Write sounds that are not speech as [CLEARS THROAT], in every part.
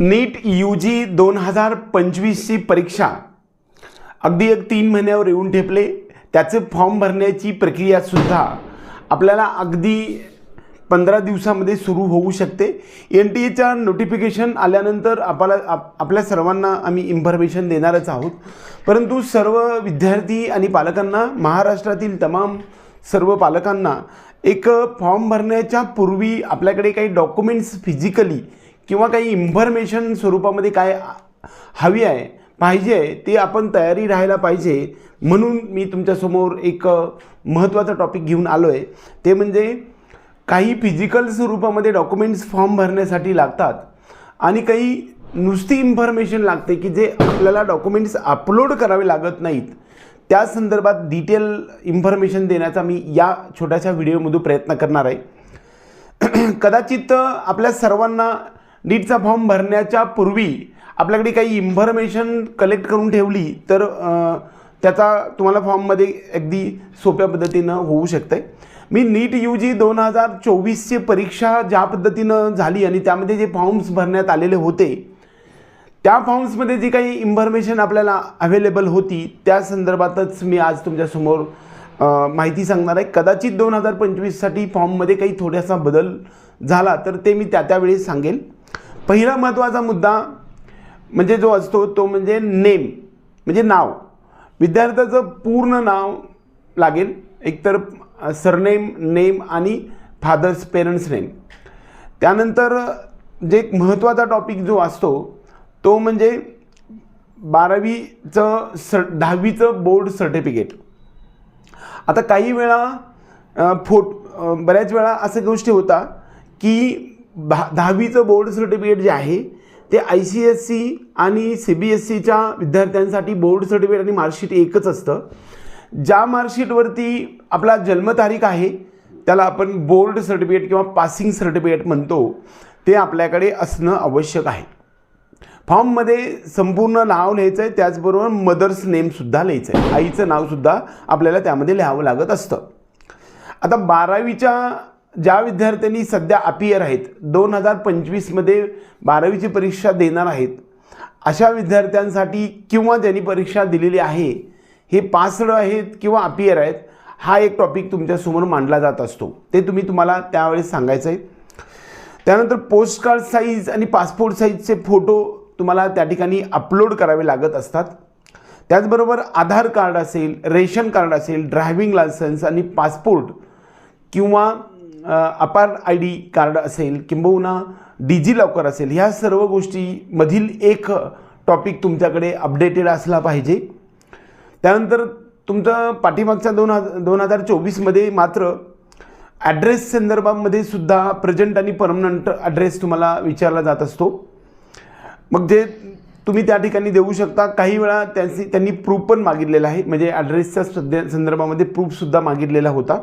NEET U जी दोन हजार पंचवीसची परीक्षा. अगदी एक तीन महिन्यावर येऊन ठेपले. त्याचे फॉर्म भरण्याची प्रक्रियासुद्धा आपल्याला अगदी पंधरा दिवसामध्ये सुरू होऊ शकते. एन टी एच्या नोटिफिकेशन आल्यानंतर आपल्याला आप आपल्या सर्वांना आम्ही इन्फॉर्मेशन देणारच आहोत. परंतु सर्व विद्यार्थी आणि पालकांना महाराष्ट्रातील तमाम सर्व पालकांना एक फॉर्म भरण्याच्या पूर्वी आपल्याकडे काही डॉक्युमेंट्स फिजिकली किंवा काही इन्फॉर्मेशन स्वरूपामध्ये काय हवी आहे पाहिजे आहे ते आपण तयारी राहायला पाहिजे. म्हणून मी तुमच्यासमोर एक महत्त्वाचा टॉपिक घेऊन आलो आहे ते म्हणजे काही फिजिकल स्वरूपामध्ये डॉक्युमेंट्स फॉर्म भरण्यासाठी लागतात. आणि काही नुसती इन्फॉर्मेशन लागते की जे आपल्याला डॉक्युमेंट्स अपलोड करावे लागत नाहीत. त्या संदर्भात डिटेल इन्फॉर्मेशन देण्याचा मी या छोट्याशा व्हिडिओमधून प्रयत्न करणार आहे. [CLEARS THROAT] कदाचित आपल्या सर्वांना नीटचा फॉर्म भरण्याच्या पूर्वी आपल्याकडे काही इन्फॉर्मेशन कलेक्ट करून ठेवली तर त्याचा तुम्हाला फॉर्ममध्ये अगदी सोप्या पद्धतीनं होऊ शकतं आहे मी नीट यू जी दोन हजार चोवीसची परीक्षा ज्या पद्धतीनं झाली आणि त्यामध्ये जे फॉर्म्स भरण्यात आलेले होते त्या फॉर्म्समध्ये जी काही इन्फॉर्मेशन आपल्याला अवेलेबल होती त्या संदर्भातच मी आज तुमच्यासमोर माहिती सांगणार आहे. कदाचित दोन हजार पंचवीससाठी फॉर्ममध्ये काही थोडासा बदल झाला तर ते मी त्या त्यावेळी सांगेल. पहिला महत्त्वाचा मुद्दा म्हणजे जो असतो तो म्हणजे नेम म्हणजे नाव. विद्यार्थ्याचं पूर्ण नाव लागेल. एकतर सरनेम नेम आणि फादर्स पेरेंट्स नेम. त्यानंतर जे एक महत्त्वाचा टॉपिक जो असतो तो म्हणजे बारावीचं स दहावीचं बोर्ड सर्टिफिकेट. आता काही वेळा फोट बऱ्याच वेळा असं गोष्टी होता की भा दहावीचं बोर्ड सर्टिफिकेट जे आहे ते आय सी एस सी आणि सी बी एस सीच्या विद्यार्थ्यांसाठी बोर्ड सर्टिफिकेट आणि मार्कशीट एकच असतं. ज्या मार्कशीटवरती आपला जन्मतारीख आहे त्याला आपण बोर्ड सर्टिफिकेट किंवा पासिंग सर्टिफिकेट म्हणतो ते आपल्याकडे असणं आवश्यक आहे. फॉर्ममध्ये संपूर्ण नाव लिहायचं आहे त्याचबरोबर मदर्स नेमसुद्धा लिहायचं आहे. आईचं नावसुद्धा आपल्याला त्यामध्ये लिहावं लागत असतं. आता बारावीच्या ज्या विद्यार्थ्यांनी सध्या अपियर आहेत दोन हजार पंचवीसमध्ये बारावीची परीक्षा देणार आहेत अशा विद्यार्थ्यांसाठी किंवा ज्यांनी परीक्षा दिलेली आहे हे पासड आहेत किंवा अपियर आहेत हा एक टॉपिक तुमच्यासमोर मांडला जात असतो. ते तुम्ही तुम्हाला त्यावेळेस सांगायचं आहे त्यानंतर पोस्ट कार्ड साईज आणि पासपोर्ट साईजचे फोटो तुम्हाला त्या ठिकाणी अपलोड करावे लागत असतात. त्याचबरोबर आधार कार्ड असेल रेशन कार्ड असेल ड्रायव्हिंग लायसन्स आणि पासपोर्ट किंवा अपार आय डी कार्ड असेल किंबहुना डिजी लॉकर असेल ह्या सर्व गोष्टीमधील एक टॉपिक तुमच्याकडे अपडेटेड असला पाहिजे. त्यानंतर तुमचं पाठीमागच्या दोन हजार दोन हजार चोवीसमध्ये मात्र ॲड्रेस संदर्भामध्ये सुद्धा प्रेझेंट आणि परमनंट ॲड्रेस तुम्हाला विचारला जात असतो. मग जे तुम्ही त्या ठिकाणी देऊ शकता काही वेळा त्यांची त्यांनी प्रूफ पण मागितलेला आहे. म्हणजे ॲड्रेसच्या सध्या संदर्भामध्ये प्रूफसुद्धा मागितलेला होता.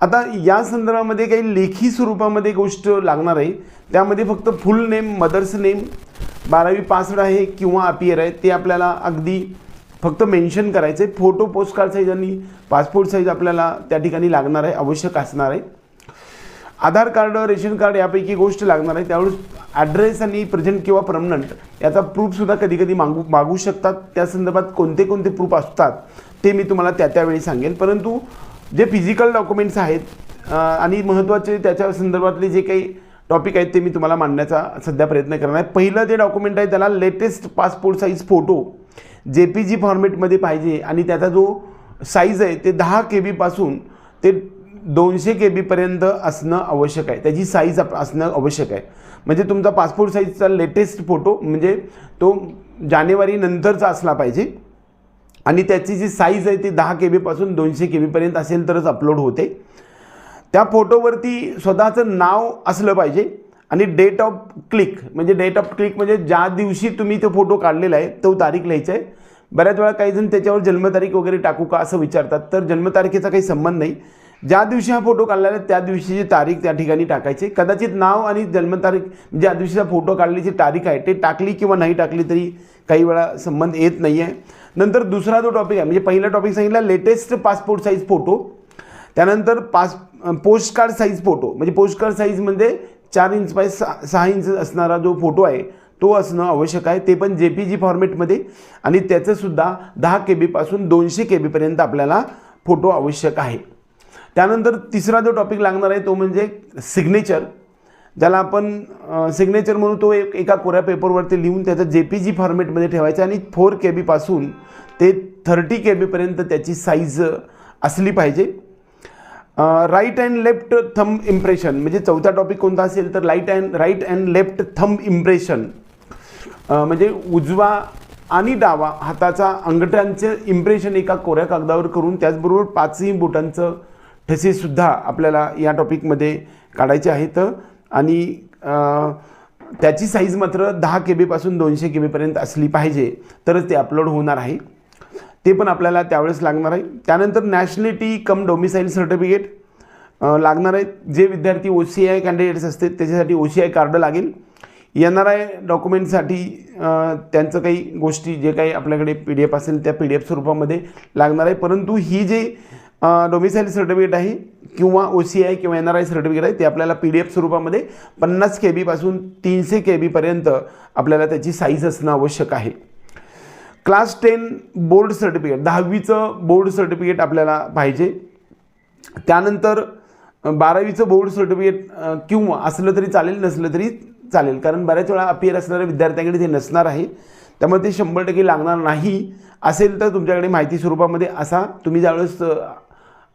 आता या संदर्भामध्ये काही लेखी स्वरूपामध्ये गोष्ट लागणार आहे. त्यामध्ये फक्त फुल नेम मदर्स नेम बारावी पासड आहे किंवा अपियर आहे ते आपल्याला अगदी फक्त मेन्शन करायचं आहे फोटो पोस्ट कार्ड साईज आणि पासपोर्ट साईज आपल्याला त्या ठिकाणी लागणार आहे आवश्यक असणार आहे. आधार कार्ड रेशन कार्ड यापैकी गोष्ट लागणार आहे. त्यावेळेस ॲड्रेस आणि प्रेझेंट किंवा परमनंट याचा प्रूफसुद्धा कधी कधी मागू मागू शकतात. त्या संदर्भात कोणते कोणते प्रूफ असतात ते मी तुम्हाला त्या त्यावेळी सांगेल परंतु जे फिजिकल डॉक्युमेंट्स आहेत आणि महत्त्वाचे त्याच्या संदर्भातले जे काही टॉपिक आहेत ते मी तुम्हाला मांडण्याचा सध्या प्रयत्न करणार आहे. पहिलं जे डॉक्युमेंट आहे त्याला latest passport size photo J P G फॉर्मेटमध्ये पाहिजे. आणि त्याचा जो साईज आहे ते दहा के बीपासून ते दोनशे के बीपर्यंत असणं आवश्यक आहे. त्याची साईज आप असणं आवश्यक आहे. म्हणजे तुमचा पासपोर्ट साईजचा लेटेस्ट फोटो म्हणजे तो जानेवारीनंतरचा असला पाहिजे. आणि त्याची जी साईज आहे ती दहा के बीपासून दोनशे के बीपर्यंत असेल तरच अपलोड होते. त्या फोटोवरती स्वतःचं नाव असलं पाहिजे आणि डेट ऑफ क्लिक म्हणजे डेट ऑफ क्लिक म्हणजे ज्या दिवशी तुम्ही तो फोटो काढलेला आहे तो तारीख लिहायचा आहे. बऱ्याच वेळा काही जण त्याच्यावर जन्मतारीख वगैरे टाकू का असं विचारतात तर जन्मतारखेचा काही संबंध नाही. ज्या दिवशी हा फोटो काढलेला आहे त्या दिवशीची तारीख त्या ठिकाणी टाकायची कदाचित नाव आणि जन्मतारीख म्हणजे ज्या दिवशीचा फोटो काढल्याची तारीख आहे ते टाकली किंवा नाही टाकली तरी काही वेळा संबंध येत नाही आहे नंतर दुसरा जो टॉपिक आहे म्हणजे पहिला टॉपिक सांगितला लेटेस्ट पासपोर्ट साईज फोटो त्यानंतर pass post card size photo म्हणजे पोस्ट कार्ड साईज म्हणजे चार इंच बाय सहा सहा इंच असणारा जो फोटो आहे तो असणं आवश्यक आहे. ते पण जे पी जी फॉर्मेटमध्ये आणि त्याचंसुद्धा दहा के बीपासून दोनशे के बीपर्यंत आपल्याला फोटो आवश्यक आहे. त्यानंतर तिसरा जो टॉपिक लागणार आहे तो म्हणजे सिग्नेचर ज्याला आपण सिग्नेचर म्हणून तो एक एका कोऱ्या पेपरवरती लिहून त्याचं जे पी जी फॉर्मेटमध्ये ठेवायचं आणि फोर के बीपासून ते थर्टी के बीपर्यंत त्याची साईज असली पाहिजे. Right and left thumb impression म्हणजे चौथा टॉपिक कोणता असेल तर light and right and left thumb impression म्हणजे उजवा आणि डावा हाताचा अंगठ्यांचं इम्प्रेशन एका कोऱ्या कागदावर करून त्याचबरोबर पाचही बोटांचं ठसेसुद्धा आपल्याला या टॉपिकमध्ये काढायचे आहेत. आणि त्याची साईज मात्र दहा के बीपासून दोनशे के बीपर्यंत असली पाहिजे तरच ते अपलोड होणार आहे. ते पण आपल्याला त्यावेळेस लागणार आहे. त्यानंतर नॅशनॅलिटी कम डोमिसाईल सर्टिफिकेट लागणार आहे. जे विद्यार्थी ओ सी आय कॅन्डिडेट्स असतात त्याच्यासाठी ओ सी आय कार्ड लागेल. एन आर आय डॉक्युमेंटसाठी त्यांचं काही गोष्टी जे काही आपल्याकडे पी डी एफ असेल त्या पी डी एफ स्वरूपामध्ये लागणार आहे. परंतु ही जे डोमिसाईल सर्टिफिकेट आहे किंवा ओ सी आय किंवा एन आर आय सर्टिफिकेट आहे ते आपल्याला पी डी एफ स्वरूपामध्ये पन्नास के बीपासून तीनशे के बीपर्यंत आपल्याला त्याची साईज असणं आवश्यक आहे. क्लास टेन बोर्ड सर्टिफिकेट दहावीचं बोर्ड सर्टिफिकेट आपल्याला पाहिजे. त्यानंतर बारावीचं बोर्ड सर्टिफिकेट किंवा असलं तरी चालेल नसलं तरी चालेल. कारण बऱ्याच वेळा अपियर असणाऱ्या विद्यार्थ्यांकडे ते नसणार आहे. त्यामुळे ते शंभर टक्के लागणार नाही. असेल तर तुमच्याकडे माहिती स्वरूपामध्ये असा. तुम्ही ज्यावेळेस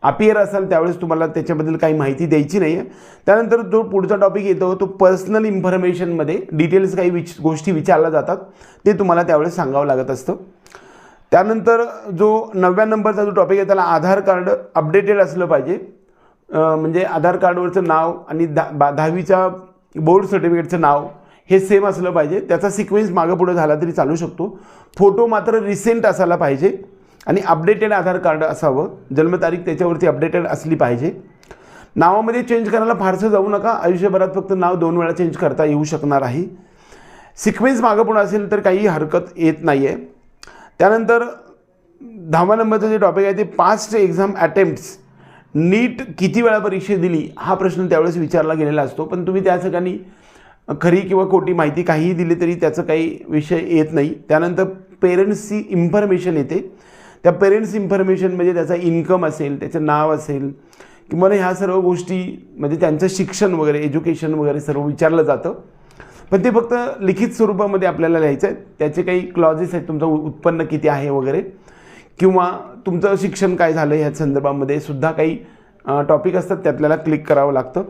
अपियर असाल त्यावेळेस तुम्हाला त्याच्याबद्दल काही माहिती द्यायची नाही आहे त्यानंतर जो पुढचा टॉपिक येतो तो पर्सनल इन्फॉर्मेशनमध्ये डिटेल्स काही विच गोष्टी विचारल्या जातात ते तुम्हाला त्यावेळेस सांगावं लागत असतं. त्यानंतर जो नवव्या नंबरचा जो टॉपिक आहे त्याला आधार कार्ड अपडेटेड असलं पाहिजे. म्हणजे आधार कार्डवरचं नाव आणि दा बा दहावीच्या बोर्ड सर्टिफिकेटचं नाव हे सेम असलं पाहिजे. त्याचा सिक्वेन्स मागं पुढं झाला तरी चालू शकतो. फोटो मात्र रिसेंट असायला पाहिजे. आणि अपडेटेड आधार कार्ड असावं. जन्मतारीख त्याच्यावरती अपडेटेड असली पाहिजे. नावामध्ये चेंज करायला फारसं जाऊ नका. आयुष्यभरात फक्त नाव दोन वेळा चेंज करता येऊ शकणार आहे. सिक्वेन्स मागं पुढं असेल तर काही हरकत येत नाही आहे त्यानंतर दहावा नंबरचं जे टॉपिक आहे ते पास्ट एक्झाम अटेम्प्ट्स नीट किती वेळा परीक्षा दिली हा प्रश्न त्यावेळेस विचारला गेलेला असतो. पण तुम्ही त्या ठिकाणी खरी किंवा खोटी माहिती काहीही दिली तरी त्याचं काही विषय येत नाही. त्यानंतर पेरेंट्सची इन्फॉर्मेशन येते. त्या पेरेंट्स इन्फॉर्मेशन म्हणजे त्याचा इन्कम असेल त्याचं नाव असेल किंवा ह्या सर्व गोष्टी म्हणजे त्यांचं शिक्षण वगैरे एज्युकेशन वगैरे सर्व विचारलं जातं. पण ते फक्त लिखित स्वरूपामध्ये आपल्याला लिहायचं आहे त्याचे काही क्लॉजेस आहेत तुमचं उत्पन्न किती आहे वगैरे किंवा तुमचं शिक्षण काय झालं ह्या संदर्भामध्ये सुद्धा काही टॉपिक असतात ते आपल्याला क्लिक करावं लागतं.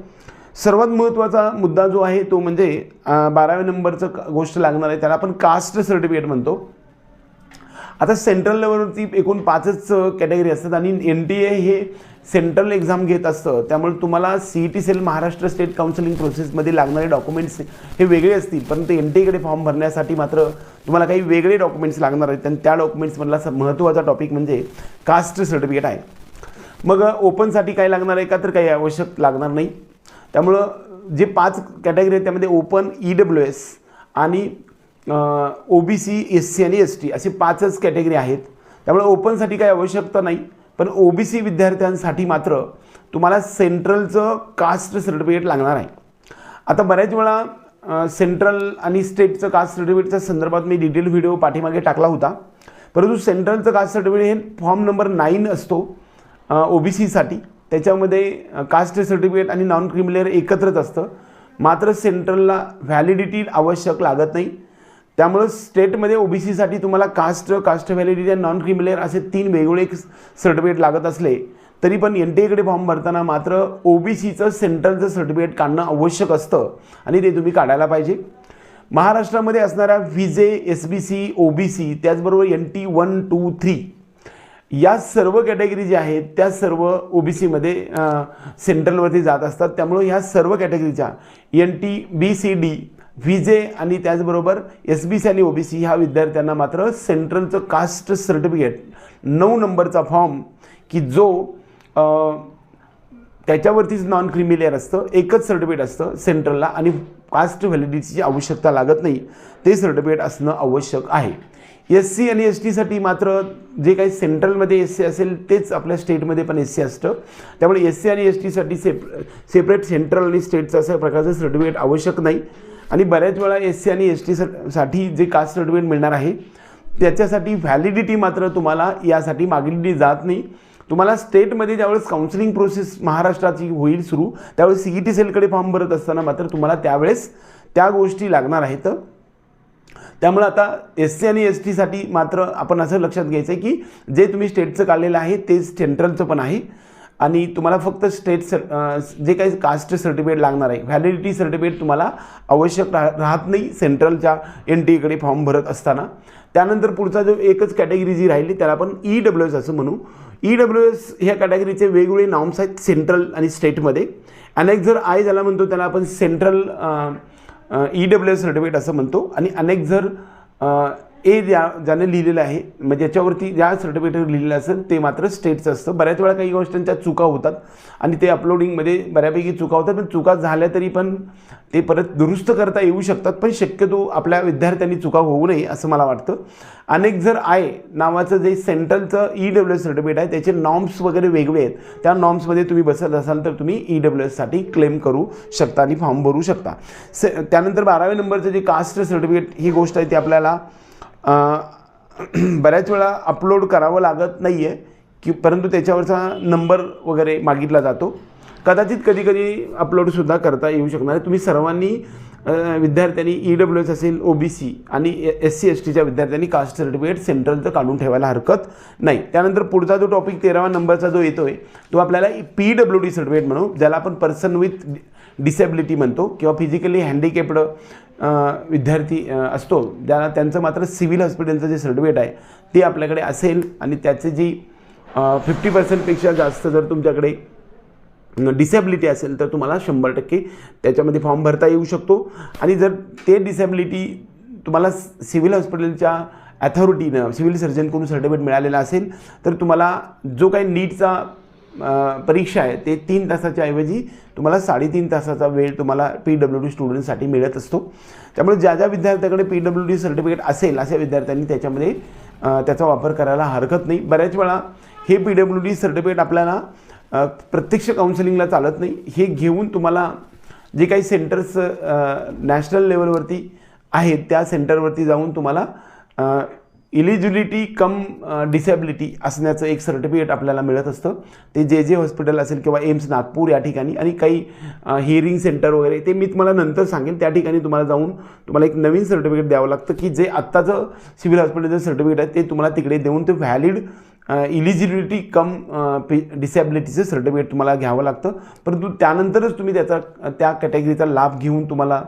सर्वात महत्त्वाचा मुद्दा जो आहे तो म्हणजे बाराव्या नंबरचं क- गोष्ट लागणार आहे त्याला आपण कास्ट सर्टिफिकेट म्हणतो. आता सेंट्रल लेवलवरती एकूण पाचच कॅटेगरी असतात आणि एन टी ए हे सेंट्रल एक्झाम घेत असतं. त्यामुळे तुम्हाला C E T cell Maharashtra state counselling प्रोसेसमध्ये लागणारे डॉक्युमेंट्स हे वेगळे असतील. परंतु एन टी एकडे फॉर्म भरण्यासाठी मात्र तुम्हाला काही वेगळे डॉक्युमेंट्स लागणार आहेत. आणि त्या डॉक्युमेंट्समधला महत्त्वाचा टॉपिक म्हणजे कास्ट सर्टिफिकेट आहे. मग ओपनसाठी काय लागणार आहे का तर काही आवश्यक लागणार नाही. त्यामुळं जे पाच कॅटेगरी आहेत त्यामध्ये ओपन ई डब्ल्यू एस आणि O B C S C आणि एस टी असे पाचच कॅटेगरी आहेत. त्यामुळे ओपनसाठी काही आवश्यकता नाही. पण ओ बी सी विद्यार्थ्यांसाठी मात्र तुम्हाला सेंट्रलचं कास्ट सर्टिफिकेट लागणार आहे. आता बऱ्याच वेळा सेंट्रल आणि स्टेटचं कास्ट सर्टिफिकेटच्या संदर्भात मी डिटेल व्हिडिओ पाठीमागे टाकला होता. परंतु सेंट्रलचं कास्ट सर्टिफिकेट हे फॉर्म नंबर नाईन असतो ओ बी सीसाठी त्याच्यामध्ये कास्ट सर्टिफिकेट आणि नॉन क्रिमिलेअर एकत्रच असतं. मात्र सेंट्रलला व्हॅलिडिटी आवश्यक लागत नाही. त्यामुळं स्टेटमध्ये ओ बी सीसाठी तुम्हाला कास्ट कास्ट व्हॅलिडिटी आणि नॉन क्रिमिलेअर असे तीन वेगवेगळे सर्टिफिकेट लागत असले तरी पण एन टी एकडे फॉर्म भरताना मात्र ओ बी सीचं सेंट्रलचं सर्टिफिकेट काढणं आवश्यक असतं आणि ते तुम्ही काढायला पाहिजे. महाराष्ट्रामध्ये असणाऱ्या V J S B C O B C त्याचबरोबर N T one two three या सर्व कॅटेगरी ज्या आहेत त्या सर्व ओ बी सीमध्ये सेंट्रलवरती जात असतात. त्यामुळं ह्या सर्व कॅटेगरीच्या N T B C D V J आणि त्याचबरोबर एस बी सी आणि ओ बी सी ह्या विद्यार्थ्यांना मात्र सेंट्रलचं कास्ट सर्टिफिकेट नऊ नंबरचा फॉर्म की जो त्याच्यावरतीच नॉन क्रिमिलेअर असतं एकच सर्टिफिकेट असतं सेंट्रलला आणि कास्ट व्हॅलिडिटीची आवश्यकता लागत नाही ते सर्टिफिकेट असणं आवश्यक आहे. एस सी आणि एस टीसाठी मात्र जे काही सेंट्रलमध्ये एस सी असेल तेच आपल्या स्टेटमध्ये पण एस सी असतं. त्यामुळे एस सी आणि एस टीसाठी सेप सेपरेट सेंट्रल आणि स्टेटचं असं प्रकारचं सर्टिफिकेट आवश्यक नाही. आणि बऱ्याच वेळा एस सी आणि एस टी साठी जे कास्ट सर्टिफिकेट मिळणार आहे त्याच्यासाठी व्हॅलिडिटी मात्र तुम्हाला यासाठी मागितली जात नाही. तुम्हाला स्टेटमध्ये ज्यावेळेस काउन्सिलिंग प्रोसेस महाराष्ट्राची होईल सुरू त्यावेळेस सी ई टी सेलकडे फॉर्म भरत असताना मात्र तुम्हाला त्यावेळेस त्या गोष्टी लागणार आहेत. त्यामुळे आता एस सी आणि एस टीसाठी मात्र आपण असं लक्षात घ्यायचं आहे की जे तुम्ही स्टेटचं काढलेलं आहे तेच सेंट्रलचं पण आहे. आणि तुम्हाला फक्त स्टेट सर जे काही कास्ट सर्टिफिकेट लागणार आहे व्हॅलिडिटी सर्टिफिकेट तुम्हाला आवश्यक राह राहत नाही सेंट्रलच्या एन टी एकडे फॉर्म भरत असताना. त्यानंतर पुढचा जो एकच कॅटेगरी जी राहिली त्याला आपण ई डब्ल्यू एस असं म्हणू. ई डब्ल्यू एस ह्या कॅटेगरीचे वेगवेगळे नॉर्म्स आहेत सेंट्रल आणि स्टेटमध्ये अनेक जर आय ज्याला म्हणतो त्याला आपण central E W S certificate असं म्हणतो. आणि अनेक जर ए ज्या ज्याने लिहिलेलं आहे म्हणजे ज्याच्यावरती ज्या सर्टिफिकेटवर लिहिलेलं असेल ते मात्र स्टेटचं असतं. बऱ्याच वेळा काही गोष्टींच्या चुका होतात आणि ते अपलोडिंगमध्ये बऱ्यापैकी चुका होतात पण चुका झाल्या तरी पण ते परत दुरुस्त करता येऊ शकतात पण शक्यतो आपल्या विद्यार्थ्यांनी चुका होऊ नये असं मला वाटतं. अनेक जर आय नावाचं जे सेंट्रलचं ई डब्ल्यू एस सर्टिफिकेट आहे त्याचे नॉर्म्स वगैरे वेगळे आहेत त्या नॉर्म्समध्ये तुम्ही बसत असाल तर तुम्ही ई डब्ल्यू एससाठी क्लेम करू शकता आणि फॉर्म भरू शकता. से त्यानंतर बाराव्या नंबरचं जे कास्ट सर्टिफिकेट ही गोष्ट आहे ती आपल्याला [CLEARS THROAT] बऱ्याच वेळा अपलोड करावं लागत नाही आहे की परंतु त्याच्यावरचा नंबर वगैरे मागितला जातो. कदाचित कधी कधी अपलोडसुद्धा करता येऊ शकणार तुम्ही सर्वांनी विद्यार्थ्यांनी ई डब्ल्यू एस असेल ओ बी सी आणि एस सी एस टीच्या विद्यार्थ्यांनी कास्ट सर्टिफिकेट सेंट्रलचं काढून ठेवायला हरकत नाही. त्यानंतर पुढचा जो टॉपिक तेरावा नंबरचा जो येतो आहे तो आपल्याला पी डब्ल्यू डी सर्टिफिकेट म्हणू ज्याला आपण पर्सन विथ डिसेबिलिटी म्हणतो किंवा फिजिकली हँडिकॅप्ड विद्यार्थी असतो. ज्याला त्यांचं मात्र सिव्हिल हॉस्पिटलचं जे सर्टिफिकेट आहे ते आपल्याकडे असेल आणि त्याचे जी फिफ्टी पर्सेंटपेक्षा जास्त जर तुमच्याकडे डिसेबिलिटी असेल तर तुम्हाला शंभर टक्के त्याच्यामध्ये फॉर्म भरता येऊ शकतो. आणि जर ते डिसेबिलिटी तुम्हाला सिव्हिल हॉस्पिटलच्या ॲथॉरिटीनं सिव्हिल सर्जनकडून सर्टिफिकेट मिळालेलं असेल तर तुम्हाला जो काही नीटचा परीक्षा आहे. ते तीन तासाच्या ऐवजी तुम्हाला साडेतीन तासाचा वेळ तुम्हाला पी डब्ल्यू डी स्टुडंटसाठी मिळत असतो. त्यामुळे ज्या ज्या विद्यार्थ्याकडे पी डब्ल्यू डी सर्टिफिकेट असेल अशा विद्यार्थ्यांनी त्याच्यामध्ये त्याचा वापर करायला हरकत नाही. बऱ्याच वेळा हे पी डब्ल्यू डी सर्टिफिकेट आपल्याला प्रत्यक्ष काउन्सिलिंगला चालत नाही. हे घेऊन तुम्हाला जे काही सेंटर्स नॅशनल लेवलवरती आहेत त्या सेंटरवरती जाऊन तुम्हाला इलिजिबिलिटी कम डिसेबिलिटी असण्याचं एक सर्टिफिकेट आपल्याला मिळत असतं. ते जे जे हॉस्पिटल असेल किंवा एम्स नागपूर या ठिकाणी आणि काही हिअरिंग सेंटर वगैरे ते मी तुम्हाला नंतर सांगेन. त्या ठिकाणी तुम्हाला जाऊन तुम्हाला एक नवीन सर्टिफिकेट द्यावं लागतं की जे आत्ताचं सिव्हिल हॉस्पिटलचं सर्टिफिकेट आहे ते तुम्हाला तिकडे देऊन ते व्हॅलिड इलिजिबिलिटी कम पी डिसेबिलिटीचं सर्टिफिकेट तुम्हाला घ्यावं लागतं. परंतु त्यानंतरच तुम्ही त्याचा त्या कॅटेगरीचा लाभ घेऊन तुम्हाला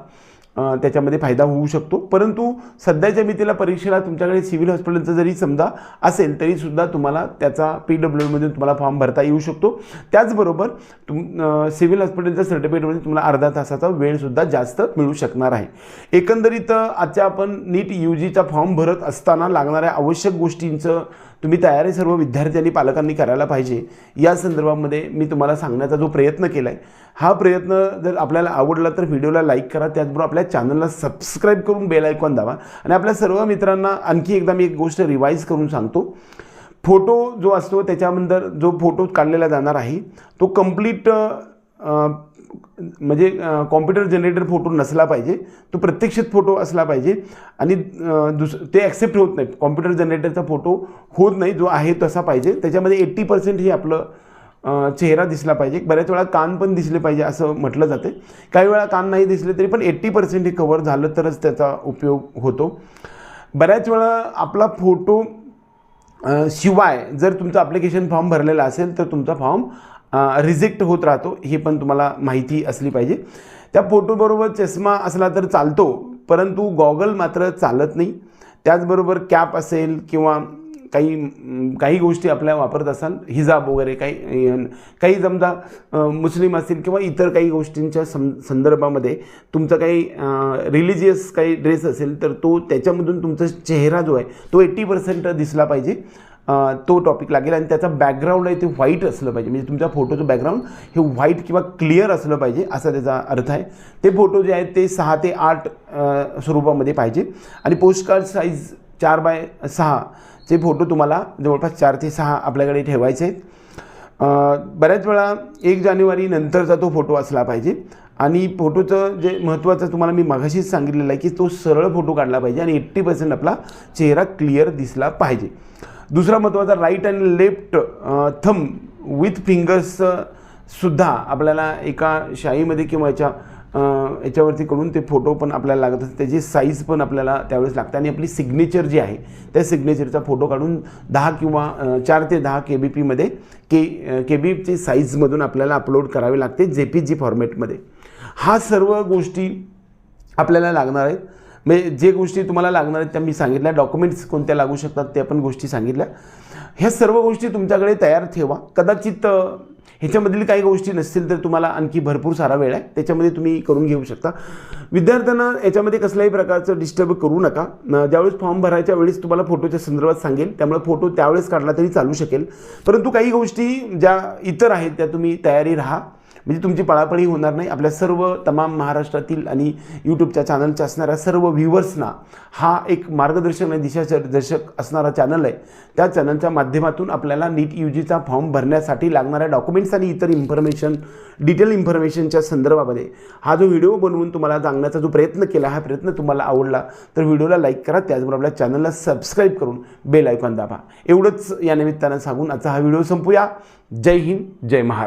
त्याच्यामध्ये फायदा होऊ शकतो. परंतु सध्याच्या मितीला परीक्षेला तुमच्याकडे सिव्हिल हॉस्पिटलचं जरी समजा असेल तरीसुद्धा तुम्हाला त्याचा पी डब्ल्यूमधून तुम्हाला फॉर्म भरता येऊ शकतो. त्याचबरोबर तुम सिव्हिल हॉस्पिटलच्या सर्टिफिकेटमध्ये तुम्हाला अर्धा तासाचा वेळसुद्धा जास्त मिळू शकणार आहे. एकंदरीत आजच्या आपण नीट यू जीचा फॉर्म भरत असताना लागणाऱ्या आवश्यक गोष्टींचं तुम्ही तयारी सर्व विद्यार्थी आणि पालकांनी करायला पाहिजे. या संदर्भामध्ये मी तुम्हाला सांगण्याचा जो प्रयत्न केला आहे हा प्रयत्न जर आपल्याला आवडला तर व्हिडिओला लाईक करा. त्याचबरोबर आपल्या चॅनलला सबस्क्राईब करून बेल आयकॉन दाबा. आणि आपल्या सर्व मित्रांना आणखी एकदा मी एक गोष्ट रिवाईज करून सांगतो. फोटो जो असतो त्याच्यानंतर जो फोटो काढलेला जाणार आहे तो कंप्लीट म्हणजे कॉम्प्युटर जनरेटर फोटो नसला पाहिजे. तो प्रत्यक्षित फोटो असला पाहिजे. आणि दुस ते ॲक्सेप्ट होत नाही कॉम्प्युटर जनरेटरचा फोटो होत नाही. जो आहे तसा पाहिजे. त्याच्यामध्ये एट्टी पर्सेंट हे आपलं चेहरा दिसला पाहिजे. बऱ्याच वेळा कान पण दिसले पाहिजे असं म्हटलं जाते. काही वेळा कान नाही दिसले तरी पण एट्टी पर्सेंट हे कवर झालं तरच त्याचा उपयोग होतो. बऱ्याच वेळा आपला फोटो शिवाय जर तुमचं ॲप्लिकेशन फॉर्म भरलेला असेल तर तुमचा फॉर्म रिजेक्ट होत राहतो. हे पण तुम्हाला माहिती असली पाहिजे. त्या फोटोबरोबर चष्मा असला तर चालतो परंतु गॉगल मात्र चालत नाही. त्याचबरोबर कॅप असेल किंवा काही काही गोष्टी आपल्या वापरत असाल हिजाब वगैरे काही काही समजा मुस्लिम असतील किंवा इतर काही गोष्टींच्या सं संदर्भामध्ये तुमचं काही रिलिजियस काही ड्रेस असेल तर तो त्याच्यामधून तुमचा चेहरा जो आहे तो एट्टी पर्सेंट दिसला पाहिजे. तो टॉपिक लागेल आणि त्याचा बॅकग्राऊंड आहे ते व्हाईट असलं पाहिजे. म्हणजे तुमच्या फोटोचं बॅकग्राऊंड हे व्हाईट किंवा क्लिअर असलं पाहिजे असा त्याचा अर्थ आहे. ते फोटो जे आहेत ते सहा ते आठ स्वरूपामध्ये पाहिजे. आणि पोस्टकार्ड साईज चार बाय सहा जे फोटो तुम्हाला जवळपास चार ते सहा आपल्याकडे ठेवायचे आहेत. बऱ्याच वेळा एक जानेवारी नंतरचा तो फोटो असला पाहिजे. आणि फोटोचं जे महत्त्वाचं तुम्हाला मी मागाशीच सांगितलेलं आहे की तो सरळ फोटो काढला पाहिजे आणि एट्टी पर्सेंट आपला चेहरा क्लिअर दिसला पाहिजे. दुसरा महत्त्वाचा राईट आणि लेफ्ट थम विथ फिंगर्स सुद्धा आपल्याला एका शाईमध्ये किंवा याच्या याच्यावरती कडून ते फोटो पण आपल्याला लागत असते त्याची साईज पण आपल्याला त्यावेळेस लागते. आणि आपली सिग्नेचर जी आहे त्या सिग्नेचरचा फोटो काढून दहा किंवा चार ते दहा के बी पीमध्ये के के बी पीची साईजमधून आपल्याला अपलोड करावे लागते जे पी जी फॉर्मॅटमध्ये हा सर्व गोष्टी आपल्याला लागणार आहेत. म्हणजे जे गोष्टी तुम्हाला लागणार आहेत त्या मी सांगितल्या. डॉक्युमेंट्स कोणत्या लागू शकतात त्या पण गोष्टी सांगितल्या. ह्या सर्व गोष्टी तुमच्याकडे तयार ठेवा. कदाचित ह्याच्यामधील काही गोष्टी नसतील तर तुम्हाला आणखी भरपूर सारा वेळ आहे. त्याच्यामध्ये तुम्ही करून घेऊ शकता. विद्यार्थ्यांना याच्यामध्ये कसल्याही प्रकारचं डिस्टर्ब करू नका. ज्यावेळेस फॉर्म भरायच्या वेळेस तुम्हाला फोटोच्या संदर्भात सांगेल त्यामुळे फोटो त्यावेळेस काढला तरी चालू शकेल. परंतु काही गोष्टी ज्या इतर आहेत त्या तुम्ही तयारी राहा. म्हणजे तुमची पळापळी होणार नाही. आपल्या सर्व तमाम महाराष्ट्रातील आणि यूट्यूबच्या चॅनलच्या असणाऱ्या सर्व व्ह्युअर्सना हा एक मार्गदर्शक आणि दिशादर्शक असणारा चॅनल आहे. त्या चॅनलच्या माध्यमातून आपल्याला नीट यू जीचा फॉर्म भरण्यासाठी लागणाऱ्या डॉक्युमेंट्स आणि इतर इन्फॉर्मेशन डिटेल इन्फॉर्मेशनच्या संदर्भामध्ये हा जो व्हिडिओ बनवून तुम्हाला सांगण्याचा जो प्रयत्न केला हा प्रयत्न तुम्हाला आवडला तर व्हिडिओला लाईक करा. त्याचबरोबर आपल्या चॅनलला सबस्क्राईब करून बेल आयकॉन दाबा. एवढंच या निमित्तानं सांगून आजचा हा व्हिडिओ संपूया. जय हिंद जय महाराष्ट्र.